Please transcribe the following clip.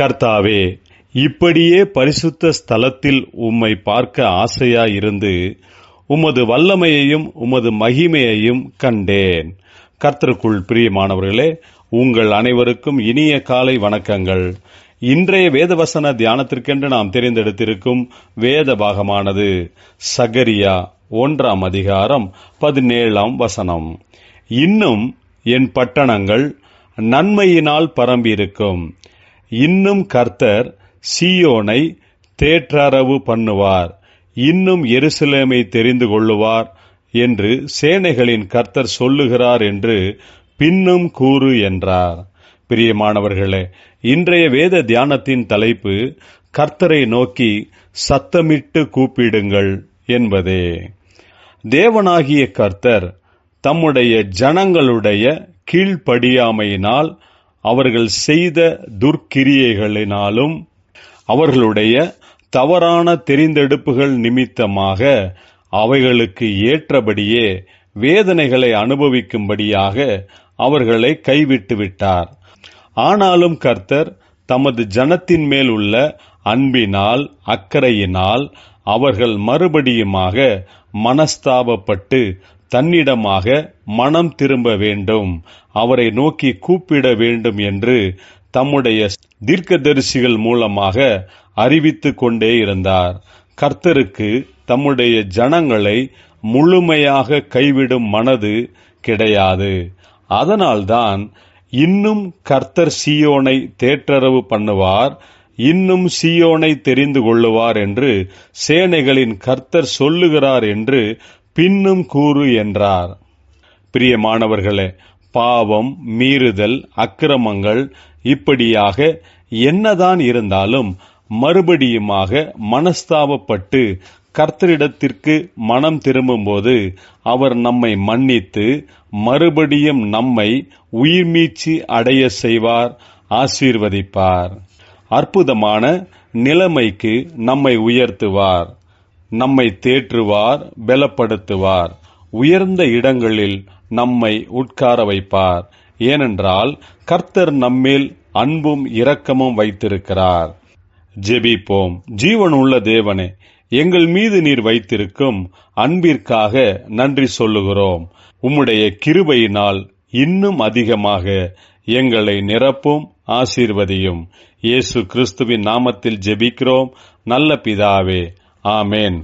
கர்த்தாவே இப்படியே பரிசுத்த ஸ்தலத்தில் உம்மை பார்க்க ஆசையாயிருந்து உமது வல்லமையையும் உமது மகிமையையும் கண்டேன். கர்த்தருக்குள் பிரியமானவர்களே உங்கள் அனைவருக்கும் இனிய காலை வணக்கங்கள். இன்றைய வேதவசன தியானத்திற்கென்று நாம் தெரிந்தெடுத்திருக்கும் வேத பாகமானது சகரியா ஒன்றாம் அதிகாரம் பதினேழாம் வசனம். இன்னும் என் பட்டணங்கள் நன்மையினால் பரம்பியிருக்கும். இன்னும் கர்த்தர் சீயோனை தேற்றரவு பண்ணுவார். இன்னும் எருசலேமை தெரிந்து கொள்ளுவார் என்று சேனைகளின் கர்த்தர் சொல்லுகிறார் என்று பின்னும் கூறு என்றார். பிரியமானவர்களே இன்றைய வேத தியானத்தின் தலைப்பு கர்த்தரை நோக்கி சத்தமிட்டு கூப்பிடுங்கள் என்பதே. தேவனாகிய கர்த்தர் தம்முடைய ஜனங்களுடைய கீழ்ப்படியாமையினால் அவர்கள் செய்த துர்க்கிரியைகளினாலும் அவர்களுடைய தவறான தெரிந்தெடுப்புகள் நிமித்தமாக அவைகளுக்கு ஏற்றபடியே வேதனைகளை அனுபவிக்கும்படியாக அவர்களை கைவிட்டு விட்டார். ஆனாலும் கர்த்தர் தமது ஜனத்தின் மேல் உள்ள அன்பினால் அக்கறையினால் அவர்கள் மறுபடியுமாக மனஸ்தாபப்பட்டு தன்னிடமாக மனம் திரும்ப வேண்டும். அவரை நோக்கி கூப்பிட வேண்டும் என்று தம்முடைய தீர்க்கதரிசிகள் மூலமாக அறிவித்து கொண்டே இருந்தார். கர்த்தருக்கு தம்முடைய ஜனங்களை முழுமையாக கைவிடும் மனது கிடையாது. அதனால்தான் இன்னும் கர்த்தர் சியோனை தேற்றரவு பண்ணுவார் இன்னும் சியோனை தெரிந்து கொள்ளுவார் என்று சேனைகளின் கர்த்தர் சொல்லுகிறார் என்று பின்னும் கூறு என்றார். பிரியமானவர்களே பாவம் மீறுதல் அக்கிரமங்கள் இப்படியாக என்னதான் இருந்தாலும் மறுபடியுமாக மனஸ்தாபப்பட்டு கர்த்தரிடத்திற்கு மனம் திரும்பும்போது அவர் நம்மை மன்னித்து மறுபடியும் நம்மை உயிர்மீச்சி அடைய செய்வார் ஆசீர்வதிப்பார். அற்புதமான நிலைமைக்கு நம்மை உயர்த்துவார். நம்மை தேற்றுவார் பலப்படுத்துவார். உயர்ந்த இடங்களில் நம்மை உட்கார வைப்பார். ஏனென்றால் கர்த்தர் நம்மேல் அன்பும் இரக்கமும் வைத்திருக்கிறார். ஜெபிப்போம். ஜீவன் உள்ள தேவனே எங்கள் மீது நீர் வைத்திருக்கும் அன்பிற்காக நன்றி சொல்லுகிறோம். உம்முடைய கிருபையினால் இன்னும் அதிகமாக எங்களை நிரப்பும் ஆசீர்வதியும். இயேசு கிறிஸ்துவின் நாமத்தில் ஜெபிக்கிறோம். நல்ல பிதாவே ஆமேன்